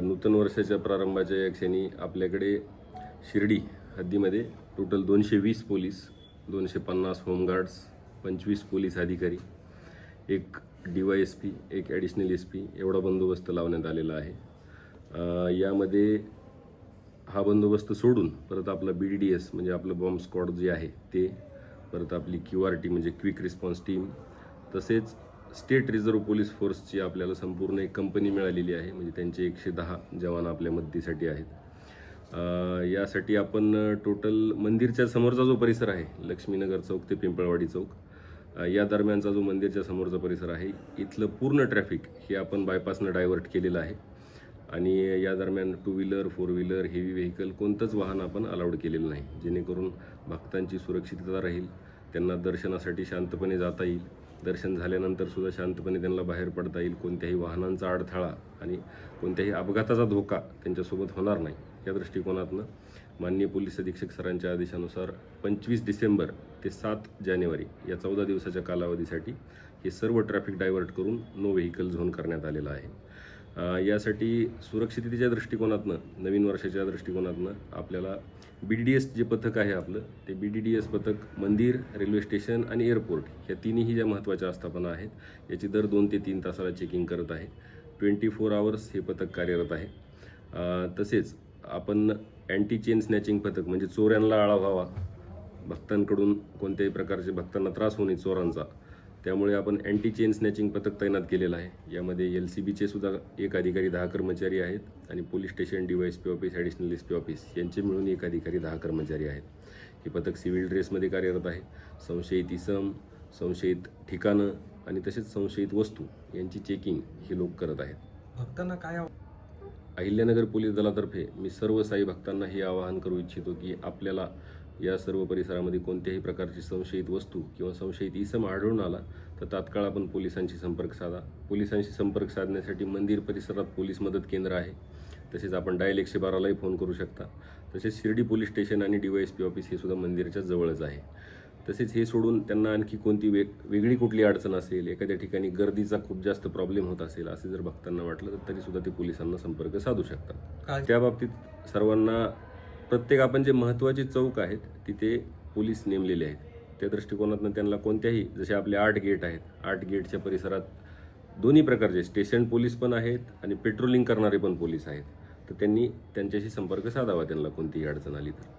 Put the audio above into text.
नूतन वर्षाच्या प्रारंभाच्या या क्षणी आपल्याकडे शिर्डी हद्दीमध्ये टोटल दोनशे वीस पोलीस दोनशे पन्नास होमगार्ड्स पंचवीस पोलीस अधिकारी एक डी वाय एस पी एक ॲडिशनल एस पी एवढा बंदोबस्त लावण्यात आलेला आहे. यामध्ये हा बंदोबस्त सोडून परत आपला बी डी डी एस म्हणजे आपलं बॉम्ब स्क्वॉड जे आहे ते परत आपली क्यू आर टी म्हणजे क्विक रिस्पॉन्स टीम तसेच स्टेट रिझर्व्ह पोलीस फोर्सची आपल्याला संपूर्ण एक कंपनी मिळालेली आहे. म्हणजे त्यांचे एकशे दहा जवान आपल्या मदतीसाठी आहेत. यासाठी आपण टोटल मंदिरच्या समोरचा जो परिसर आहे लक्ष्मीनगर चौक ते पिंपळवाडी चौक या दरम्यानचा जो मंदिरच्या समोरचा परिसर आहे इथलं पूर्ण ट्रॅफिक हे आपण बायपासनं डायव्हर्ट केलेलं आहे. आणि या दरम्यान two wheeler four wheeler heavy vehicle कोणतंच वाहन आपण अलाउड केलेलं नाही. जेणेकरून भक्तांची सुरक्षितता राहील त्यांना दर्शनासाठी शांतपणे जाता येईल. दर्शन झाल्यानंतर सुद्धा शांतपणे त्यांना बाहेर पडता येईल. कोणत्याही वाहनांचा अडथळा आणि कोणत्याही अपघाताचा धोका त्यांच्यासोबत होणार नाही. या दृष्टिकोनातनं माननीय पोलीस अधीक्षक सरांच्या आदेशानुसार पंचवीस डिसेंबर ते सात जानेवारी या चौदा दिवसाच्या कालावधीसाठी हे सर्व ट्रॅफिक डायव्हर्ट करून नो व्हेकल झोन करण्यात आलेला आहे. यासाठी सुरक्षिततेच्या दृष्टिकोनातनं नवीन वर्षाच्या दृष्टिकोनातनं आपल्याला बी डी डी एस जे पथक आहे आपलं ते बी डी डी एस पथक मंदिर रेल्वे स्टेशन आणि एअरपोर्ट ह्या तिन्ही ज्या महत्त्वाच्या आस्थापना आहेत याची दर दोन ते तीन तासाला चेकिंग करत आहे. ट्वेंटी फोर आवर्स हे पथक कार्यरत आहे. तसेच आपण अँटी चेन स्नॅचिंग पथक म्हणजे चोऱ्यांना आळा व्हावा भक्तांकडून कोणत्याही प्रकारचे भक्तांना त्रास होणे चोरांचा त्यामुळे आपण अँटी चेन स्नॅचिंग पथक तैनात केलेलं आहे. यामध्ये एल सी बीचे सुद्धा एक अधिकारी दहा कर्मचारी आहेत आणि police station D Y S P office additional S P office यांचे मिळून एक अधिकारी दहा कर्मचारी आहेत. हे पथक सिव्हिल ड्रेसमध्ये कार्यरत आहे. संशयित इसम संशयित ठिकाणं आणि तसेच संशयित वस्तू यांची चेकिंग हे लोक करत आहेत. भक्तांना काय अहिल्यानगर पोलीस दलातर्फे मी सर्व साई भक्तांना हे आवाहन करू इच्छितो की आपल्याला या सर्व परिसरामध्ये कोणत्याही प्रकारची संशयित वस्तू किंवा संशयित इसम आढळून आला तर तात्काळ आपण पोलिसांशी संपर्क साधा. पोलिसांशी संपर्क साधण्यासाठी मंदिर परिसरात पोलीस मदत केंद्र आहे. तसेच आपण डायल एकशे बारालाही फोन करू शकता. तसेच शिर्डी पोलीस स्टेशन आणि D Y S P office हे सुद्धा मंदिराच्या जवळच आहे. तसेच हे सोडून त्यांना आणखी कोणती वेग वेगळी कुठली अडचण असेल एखाद्या ठिकाणी गर्दीचा खूप जास्त प्रॉब्लेम होत असेल असे जर भक्तांना वाटलं तर तरी सुद्धा ते पोलिसांना संपर्क साधू शकतात. त्या बाबतीत सर्वांना प्रत्येक आपण जे महत्त्वाचे चौक आहेत तिथे पोलीस नेमलेले आहेत. त्या दृष्टिकोनातून त्यांना कोणत्याही जसे आपले आठ गेट आहेत आठ गेटच्या परिसरात दोन्ही प्रकारचे स्टेशन पोलीस पण आहेत आणि पेट्रोलिंग करणारे पण पोलीस आहेत. तर त्यांनी त्यांच्याशी संपर्क साधावा त्यांना कोणतीही अडचण आली तर.